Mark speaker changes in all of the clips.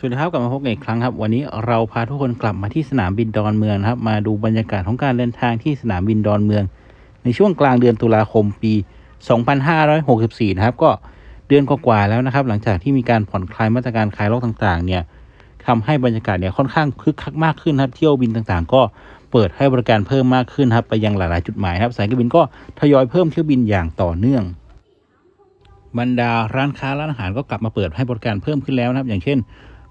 Speaker 1: สวัสดีครับกลับมาพบกันอีกครั้งครับ วันนี้เราพาทุกคนกลับมาที่สนามบินดอนเมืองครับ มาดูบรรยากาศของการเดินทางที่สนามบินดอนเมือง ในช่วงกลางเดือนตุลาคมปี 2564 นะครับ ก็เดือนกว่าๆแล้วนะครับ หลังจากที่มีการผ่อนคลายมาตรการคลายล็อกต่างๆ เนี่ยทำให้บรรยากาศเนี่ยค่อนข้างคึกคักมากขึ้นครับ เที่ยวบินต่างๆ ก็เปิดให้บริการเพิ่มมากขึ้นครับไปยังหลายๆจุดหมายครับสายการบินก็ทยอยเพิ่มเที่ยวบินอย่างต่อเนื่องบรรดาร้านค้าร้านอาหารก็กลับมาเปิดให้บริการเพิ่มขึ้นแล้วนะครับ อย่างเช่น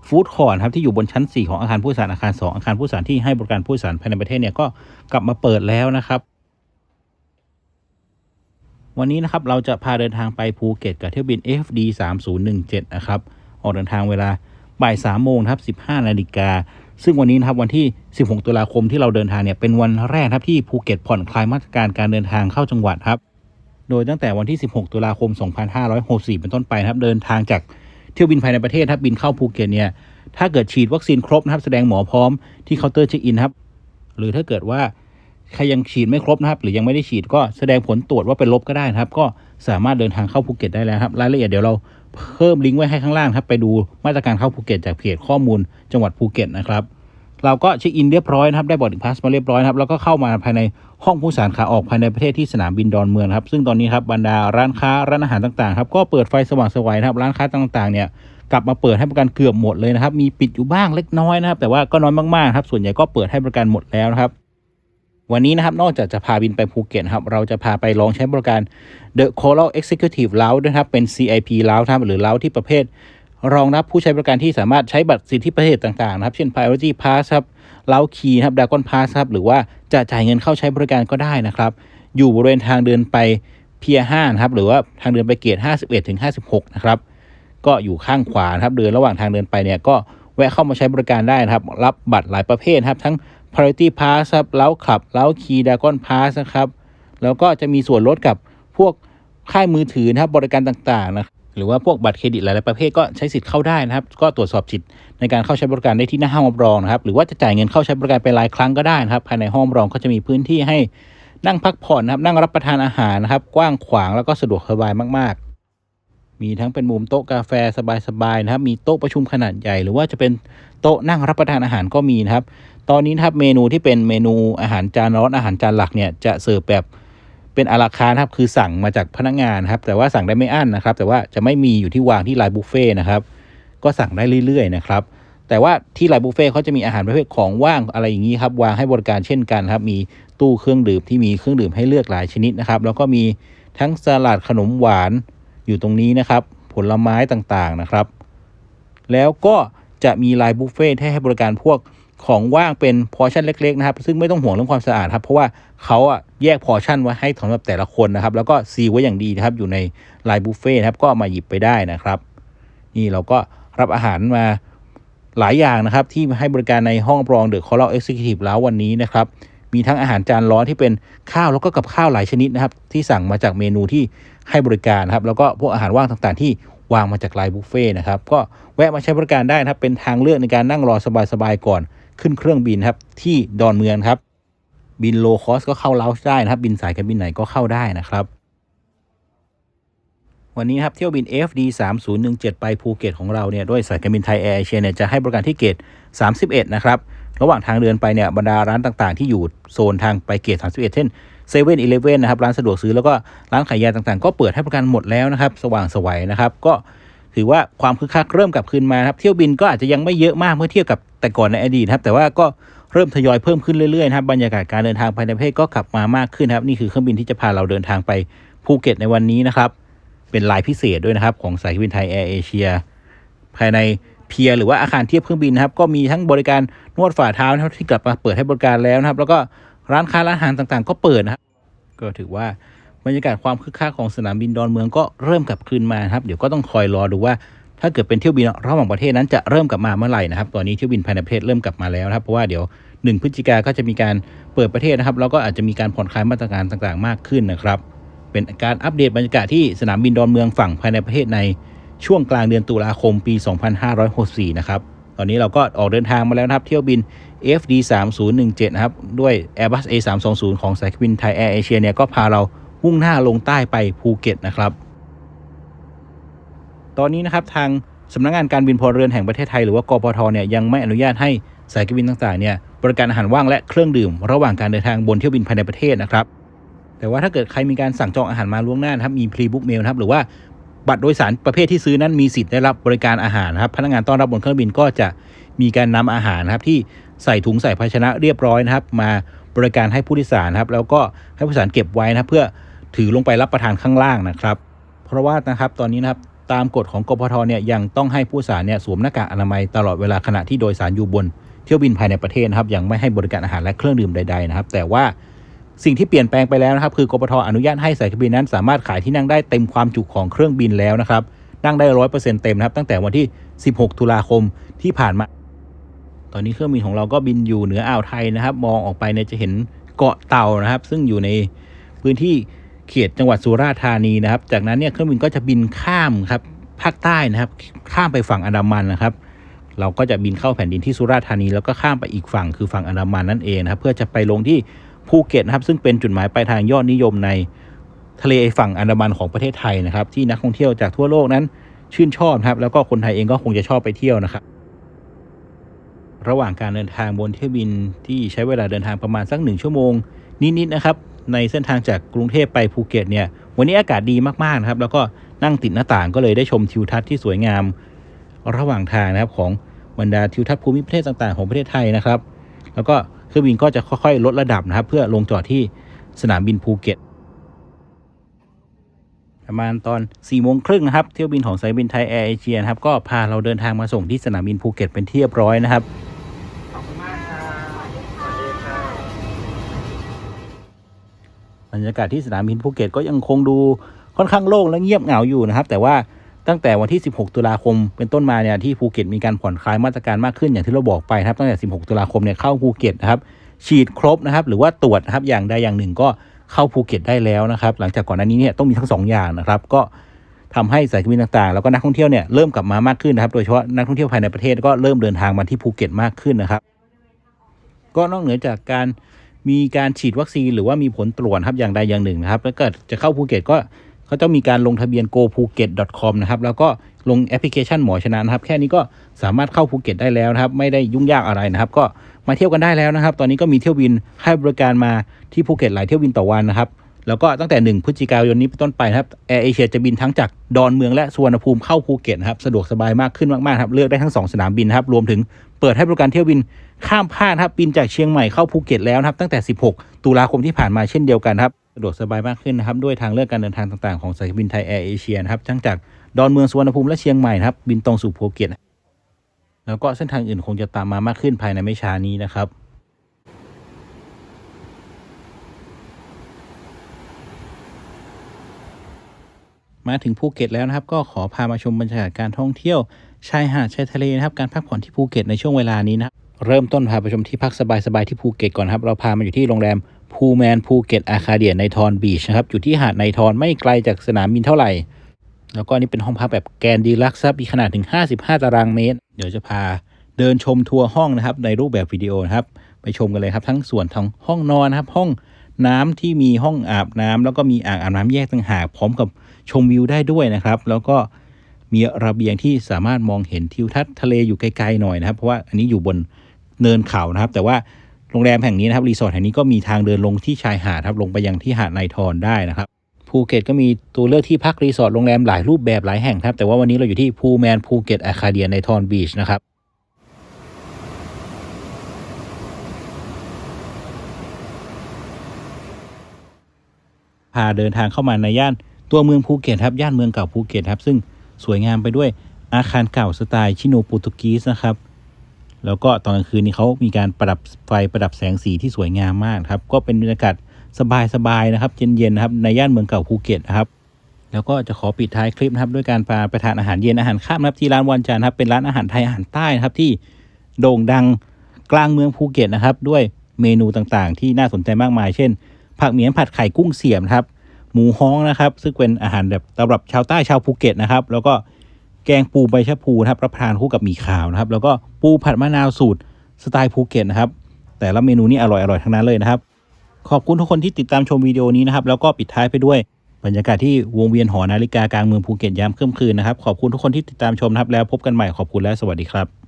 Speaker 1: ฟู้ดคอร์ทครับที่อยู่บนชั้น 4 ของอาคารผู้โดยสารอาคาร 2 อาคารผู้โดยสารที่ให้บริการผู้โดยสารภายในประเทศเนี่ยก็กลับมาเปิดแล้วนะครับ วันนี้นะครับเราจะพาเดินทางไปภูเก็ตกับเที่ยวบิน FD 3017นะครับออกเดินทางเวลาบ่าย3โมงครับ15นาฬิกาซึ่งวันนี้นะครับวันที่ 16 ตุลาคมที่เราเดินทางเนี่ยเป็นวันแรกครับที่ภูเก็ตผ่อนคลายมาตรการการเดินทางเข้าจังหวัดครับ โดยตั้งแต่วันที่ 16 ตุลาคม 2564 เป็นต้นไปครับเดินทางจาก เที่ยวบินภายในประเทศครับบินเข้าภูเก็ตเนี่ยถ้าเกิดฉีดวัคซีนครบนะครับ แสดงหมอพร้อมที่เคาน์เตอร์เช็คอินครับ หรือถ้าเกิดว่าใครยังฉีดไม่ครบนะครับ หรือยังไม่ได้ฉีดก็แสดงผลตรวจว่าเป็นลบก็ได้นะครับ ก็สามารถเดินทางเข้าภูเก็ตได้แล้วครับ รายละเอียดเดี๋ยวเราเพิ่มลิงก์ไว้ให้ข้างล่างครับ ไปดูมาตรการเข้าภูเก็ตจากเพจข้อมูลจังหวัดภูเก็ตนะครับ เราก็เช็คอินเรียบร้อยนะครับ ได้บอร์ดพาสมาเรียบร้อยครับ แล้วก็เข้ามาภายใน ห้องผู้สารขาออกภายในประเทศที่สนามบินดอนเมืองครับ ซึ่งตอนนี้ครับบรรดาร้านค้าร้านอาหารต่างๆครับก็เปิดไฟสว่างสวัยนะครับร้านค้าต่างๆเนี่ยกลับมาเปิดให้บริการเกือบหมดเลยนะครับ มีปิดอยู่บ้างเล็กน้อยนะครับ แต่ว่าก็น้อยมากๆครับ ส่วนใหญ่ก็เปิดให้บริการหมดแล้วนะครับ วันนี้นะครับ นอกจากจะพาบินไปภูเก็ตครับ เราจะพาไปลองใช้บริการ The Coral Executive Lounge นะครับ เป็น CIP Lounge ครับหรือ Lounge ที่ประเภท รองรับผู้ใช้บริการที่สามารถใช้บัตรสิทธิประเภทต่างๆนะครับ เช่น Priority Pass ครับเล้าคีครับ Dragon Pass ครับหรือว่าจะจ่ายเงินเข้าใช้บริการก็ได้นะครับ อยู่บริเวณทางเดินไปเพียห้านะครับ หรือว่าทางเดินไปเกียรติ51ถึง56 นะครับ ก็อยู่ข้างขวานะครับเดินระหว่างทางเดินไปเนี่ยก็แวะเข้ามาใช้บริการได้นะครับ รับบัตรหลายประเภทครับ ทั้ง Priority Pass ครับเล้าขับเล้าคีดากอนพาสนะครับ แล้วก็จะมีส่วนลดกับพวกค่ายมือถือนะครับบริการต่างๆนะครับ หรือว่าพวกบัตรเครดิตหลายๆประเภทก็ใช้สิทธิ์เข้าได้นะครับ ก็ตรวจสอบสิทธิ์ในการเข้าใช้บริการได้ที่หน้าห้องรับรองนะครับ หรือว่าจะจ่ายเงินเข้าใช้บริการเป็นรายครั้งก็ได้นะครับ ภายในห้องรับรองก็จะมีพื้นที่ให้นั่งพักผ่อนนะครับ นั่งรับประทานอาหารนะครับ กว้างขวางแล้วก็สะดวกสบายมาก ๆ มีทั้งเป็นมุมโต๊ะกาแฟสบายๆนะครับ มีโต๊ะประชุมขนาดใหญ่ หรือว่าจะเป็นโต๊ะนั่งรับประทานอาหารก็มีนะครับ ตอนนี้นะครับเมนูที่เป็นเมนูอาหารจานร้อนอาหารจานหลักเนี่ยจะเสิร์ฟแบบ เป็นอาราคารครับคือสั่งมาจากพนักงานครับ แต่ว่าสั่งได้ไม่อั้นนะครับ แต่ว่าจะไม่มีอยู่ที่วางที่ไลน์บุฟเฟ่นะครับ ก็สั่งได้เรื่อยๆนะครับ แต่ว่าที่ไลน์บุฟเฟ่เขาจะมีอาหารประเภทของว่างอะไรอย่างนี้ครับวางให้บริการเช่นกันครับ มีตู้เครื่องดื่มที่มีเครื่องดื่มให้เลือกหลายชนิดนะครับ แล้วก็มีทั้งสลัดขนมหวานอยู่ตรงนี้นะครับ ผลไม้ต่างๆนะครับ แล้วก็จะมีไลน์บุฟเฟ่ให้ให้บริการพวก ของว่างเป็นพอชั่นเล็กๆนะครับ ซึ่งไม่ต้องห่วงเรื่องความสะอาดครับ เพราะว่าเขาอะแยกพอชั่นไว้ให้สำหรับแต่ละคนนะครับ แล้วก็ซีไว้อย่างดีนะครับ อยู่ในไลน์บุฟเฟ่นะครับ ก็มาหยิบไปได้นะครับ นี่เราก็รับอาหารมาหลายอย่างนะครับ ที่ให้บริการในห้องรับรองเดอะคอร์เอ็กซิคิวทีฟแล้ววันนี้นะครับ มีทั้งอาหารจานร้อนที่เป็นข้าวแล้วก็กับข้าวหลายชนิดนะครับ ที่สั่งมาจากเมนูที่ให้บริการครับ แล้วก็พวกอาหารว่างต่างๆ ที่วางมาจากไลน์บุฟเฟ่นะครับ ก็แวะมาใช้บริการได้นะครับ เป็นทางเลือกในการนั่งรอสบายๆก่อน ขึ้นเครื่องบินครับที่ดอนเมืองครับ บินโลคอสก็เข้าเลาส์ได้นะครับ บินสายการบินไหนก็เข้าได้นะครับ วันนี้ครับเที่ยวบิน FD 3017 ไปภูเก็ตของเราเนี่ยด้วยสายการบินไทยแอร์เอเชียเนี่ยจะให้บริการที่เกต 31 นะครับระหว่างทางเดินไปเนี่ยบรรดาร้านต่างๆ ที่อยู่โซนทางไปเกต 31 เช่นเซเว่นอีเลฟเว่นนะครับร้านสะดวกซื้อแล้วก็ร้านขายยาต่างๆ ก็เปิดให้บริการหมดแล้วนะครับ สว่างไสวัยนะครับ ก็ ถือว่าความคึกคักเริ่มกลับคืนมาครับเที่ยวบินก็อาจจะยังไม่เยอะมากเมื่อเทียบกับแต่ก่อนในอดีตครับแต่ว่าก็เริ่มทยอยเพิ่มขึ้นเรื่อยๆนะครับบรรยากาศการเดินทางภายในประเทศก็กลับมามากขึ้นครับนี่คือเครื่องบินที่จะพาเราเดินทางไปภูเก็ตในวันนี้นะครับ เป็นลายพิเศษด้วยนะครับ ของสายการบินไทยแอร์เอเชียภายในเพียหรือว่าอาคารเทียบเครื่องบินนะครับ ก็มีทั้งบริการนวดฝ่าเท้านะครับที่กลับมาเปิดให้บริการแล้วนะครับ แล้วก็ร้านค้าร้านอาหารต่างๆ ก็เปิดนะครับก็ถือว่า บรรยากาศความคึกคักของสนามบินดอนเมืองก็เริ่มกลับคืนมาครับเดี๋ยวก็ต้องคอยรอดูว่าถ้าเกิดเป็นเที่ยวบินระหว่างประเทศนั้นจะเริ่มกลับมาเมื่อไหร่นะครับ ตอนนี้เที่ยวบินภายในประเทศเริ่มกลับมาแล้วนะครับ เพราะว่าเดี๋ยว 1 พฤศจิกาก็จะมีการเปิดประเทศนะครับ แล้วก็อาจจะมีการผ่อนคลายมาตรการต่างๆ มากขึ้นนะครับ เป็นการอัปเดตบรรยากาศที่สนามบินดอนเมืองฝั่งภายในประเทศในช่วงกลางเดือนตุลาคมปี 2564 นะครับ ตอนนี้เราก็ออกเดินทางมาแล้วนะครับ เที่ยวบิน FD 3017นะครับ ด้วย Airbus A 3 2 0 ของสายการบินไทยแอร์เอเชียเนี่ยก็พาเรา มุ่งหน้าลงใต้ไปภูเก็ตนะครับ ตอนนี้นะครับทางสำนักงานการบินพลเรือนแห่งประเทศไทยหรือว่ากปทเนี่ยยังไม่อนุญาตให้สายการบินต่างๆเนี่ยบริการอาหารว่างและเครื่องดื่ม ระหว่างการเดินทางบนเที่ยวบินภายในประเทศนะครับ แต่ว่าถ้าเกิดใครมีการสั่งจองอาหารมาล่วงหน้านะครับมีพรีบุ๊กเมลนะครับหรือว่าบัตรโดยสารประเภทที่ซื้อนั้นมีสิทธิ์ได้รับบริการอาหารนะครับ พนักงานต้อนรับบนเครื่องบินก็จะมีการนำอาหารนะครับที่ใส่ถุงใส่ภาชนะเรียบร้อยนะครับ มาบริการให้ผู้โดยสารครับแล้วก็ให้ผู้โดยสารเก็บไว้นะเพื่อ ถือลงไปรับประทานข้างล่างนะครับ เพราะว่านะครับตอนนี้นะครับตามกฎของกพทเนี่ยยังต้องให้ผู้โดยสารเนี่ยสวมหน้ากากอนามัยตลอดเวลาขณะที่โดยสารอยู่บนเที่ยวบินภายในประเทศนะครับยังไม่ให้บริการอาหารและเครื่องดื่มใดๆนะครับ แต่ว่าสิ่งที่เปลี่ยนแปลงไปแล้วนะครับ คือกพทอนุญาตให้สายการบินนั้น สามารถขายที่นั่งได้เต็มความจุของเครื่องบินแล้วนะครับ นั่งได้ร้อยเปอร์เซ็นต์เต็มนะครับ ตั้งแต่วันที่ 16 ตุลาคมที่ผ่านมา ตอนนี้เครื่องบินของเราก็บินอยู่เหนืออ่าวไทยนะครับ มองออกไปเนี่ยจะเห็นเกาะเต่านะครับ ซึ่งอยู่ในพื้นที่ เขตจังหวัดสุราษฎร์ธานีนะครับ จากนั้นเนี่ยเครื่องบินก็จะบินข้ามครับภาคใต้นะครับ ข้ามไปฝั่งอันดามันนะครับ เราก็จะบินเข้าแผ่นดินที่สุราษฎร์ธานี แล้วก็ข้ามไปอีกฝั่งคือฝั่งอันดามันนั่นเองนะครับ เพื่อจะไปลงที่ภูเก็ตนะครับ ซึ่งเป็นจุดหมายปลายทางยอดนิยมในทะเลฝั่งอันดามันของประเทศไทยนะครับ ที่นักท่องเที่ยวจากทั่วโลกนั้นชื่นชอบครับ แล้วก็คนไทยเองก็คงจะชอบไปเที่ยวนะครับ ระหว่างการเดินทางบนเที่ยวบินที่ใช้เวลาเดินทางประมาณสักหนึ่งชั่วโมงนิดๆนะครับ ในเส้นทางจากกรุงเทพไปภูเก็ตเนี่ย วันนี้อากาศดีมากๆนะครับ แล้วก็นั่งติดหน้าต่างก็เลยได้ชมทิวทัศน์ที่สวยงาม ระหว่างทางนะครับของบรรดาทิวทัศน์ภูมิประเทศต่างๆ ของประเทศไทยนะครับ แล้วก็เครื่องบินก็จะค่อยๆ ลดระดับนะครับ เพื่อลงจอดที่สนามบินภูเก็ต ประมาณตอน4ี่โมงครึ่งนะครับ เที่ยวบินของสายบินไทยแอร์เอเชียนะครับก็พาเราเดินทางมาส่งที่สนามบินภูเก็ตเป็นที่เรียบร้อยนะครับ
Speaker 2: ร
Speaker 1: ยากาศที่สนามบินภูเก็ตก็ยังคงดูค่อนข้างโล่งและเงียบเหงาอยู่นะครับ แต่ว่าตั้งแต่วันที่ 16 ตุลาคม เป็นต้นมาเนี่ยที่ภูเก็ตมีการผ่อนคลายมาตรการมากขึ้นอย่างที่เราบอกไปครับตั้งแต่ 16 ตุลาคมเนี่ยเข้าภูเก็ตนะครับฉีดครบนะครับ หรือว่าตรวจนะครับอย่างใดอย่างหนึ่งก็เข้าภูเก็ตได้แล้วนะครับ หลังจากก่อนหน้านี้เนี่ยต้องมีทั้งสองอย่างนะครับ ก็ทำให้สายการบินต่างๆ แล้วก็นักท่องเที่ยวเนี่ยเริ่มกลับมามากขึ้นนะครับ โดยเฉพาะนักท่องเที่ยวภายในประเทศก็เริ่มเดินทางมาที่ภูเก็ตมากขึ้นนะครับ ก็นอกเหนือจากการ มีการฉีดวัคซีนหรือว่ามีผลตรวจครับอย่างใดอย่างหนึ่งนะครับ แล้วก็จะเข้าภูเก็ตก็เขาจะมีการลงทะเบียน gophuket.com นะครับ แล้วก็ลงแอปพลิเคชันหมอชนะนะครับ แค่นี้ก็สามารถเข้าภูเก็ตได้แล้วนะครับ ไม่ได้ยุ่งยากอะไรนะครับ ก็มาเที่ยวกันได้แล้วนะครับ ตอนนี้ก็มีเที่ยวบินให้บริการมาที่ภูเก็ตหลายเที่ยวบินต่อวันนะครับ แล้วก็ตั้งแต่ 1 พฤศจิกายนนี้เป็นต้นไปนะครับแอร์เอเชียจะบินทั้งจากดอนเมืองและสุวรรณภูมิเข้าภูเก็ตนะครับสะดวกสบายมากขึ้นมากๆครับเลือกได้ทั้ง 2 สนามบินครับรวมถึงเปิดให้บริการเที่ยวบินข้ามภาคนะครับบินจากเชียงใหม่เข้าภูเก็ตแล้วนะครับตั้งแต่ 16 ตุลาคมที่ผ่านมาเช่นเดียวกันครับสะดวกสบายมากขึ้นนะครับด้วยทางเลือกการเดินทางต่างๆของสายการบินไทยแอร์เอเชียนะครับทั้งจากดอนเมืองสุวรรณภูมิและเชียงใหม่นะครับบินตรงสู่ภูเก็ตแล้วก็เส้นทางอื่นคงจะตามมามากขึ้นภายในไม่ช้านี้นะครับ มาถึงภูเก็ตแล้วนะครับ ก็ขอพามาชมบรรยากาศการท่องเที่ยวชายหาดชายทะเลนะครับการพักผ่อนที่ภูเก็ตในช่วงเวลานี้นะครับเริ่มต้นพาไปชมที่พักสบายๆที่ภูเก็ตก่อนครับ เราพามาอยู่ที่โรงแรมภูแมนภูเก็ตอาคาเดียในทอนบีชนะครับอยู่ที่หาดในทอนไม่ไกลจากสนามบินเท่าไหร่ แล้วก็อันนี่เป็นห้องพักแบบแกรนดีลักซ์ครับมีขนาดถึง 55 ตารางเมตร เดี๋ยวจะพาเดินชมทัวร์ห้องนะครับในรูปแบบวิดีโอนะครับไปชมกันเลยครับ ทั้งส่วนทั้งห้องนอนครับห้องน้ำที่มีห้องอาบน้ำแล้วก็มีอ่างอาบน้ำแยกต่างหากพร้อมกับ ชมวิวได้ด้วยนะครับ แล้วก็มีระเบียงที่สามารถมองเห็นทิวทัศน์ทะเลอยู่ไกลๆหน่อยนะครับ เพราะว่าอันนี้อยู่บนเนินเขานะครับ แต่ว่าโรงแรมแห่งนี้นะครับรีสอร์ทแห่งนี้ก็มีทางเดินลงที่ชายหาดครับลงไปยังที่หาดไนทอนได้นะครับภูเก็ตก็มีตัวเลือกที่พักรีสอร์ทโรงแรมหลายรูปแบบหลายแห่งครับ แต่ว่าวันนี้เราอยู่ที่ภูแมนภูเก็ตอาคาเดียในทอนบีชนะครับพาเดินทางเข้ามาในย่าน ตัวเมืองภูเก็ตครับ ย่านเมืองเก่าภูเก็ตครับ ซึ่งสวยงามไปด้วยอาคารเก่าสไตล์ชิโนโปรตุกีสนะครับ แล้วก็ตอนกลางคืนนี้เขามีการประดับไฟประดับแสงสีที่สวยงามมากครับ ก็เป็นบรรยากาศสบายๆนะครับ เย็นๆนะครับ ในย่านเมืองเก่าภูเก็ตนะครับแล้วก็จะขอปิดท้ายคลิปนะครับด้วยการพาไปทานอาหารเย็นอาหารข้ามนะครับที่ร้านวันจันทร์ครับเป็นร้านอาหารไทยอาหารใต้นะครับที่โด่งดังกลางเมืองภูเก็ตนะครับ ด้วยเมนูต่างๆ ที่น่าสนใจมากมาย เช่น ผักเหมียนผัดไข่กุ้งเสียมครับ หมูฮ้องนะครับ ซึ่งเป็นอาหารแบบสำหรับชาวใต้ชาวภูเก็ตนะครับ แล้วก็แกงปูใบชะพูนะครับรับประทานคู่กับหมี่ขาวนะครับ แล้วก็ปูผัดมะนาวสูตรสไตล์ภูเก็ตนะครับ แต่ละเมนูนี่อร่อยๆทั้งนั้นเลยนะครับ ขอบคุณทุกคนที่ติดตามชมวิดีโอนี้นะครับ แล้วก็ปิดท้ายไปด้วยบบรรยากาศที่วงเวียนหอนาฬิกากลางเมืองภูเก็ตยามค่ำคืนนะครับ ขอบคุณทุกคนที่ติดตามชมนะครับ แล้วพบกันใหม่ขอบคุณและสวัสดีครับ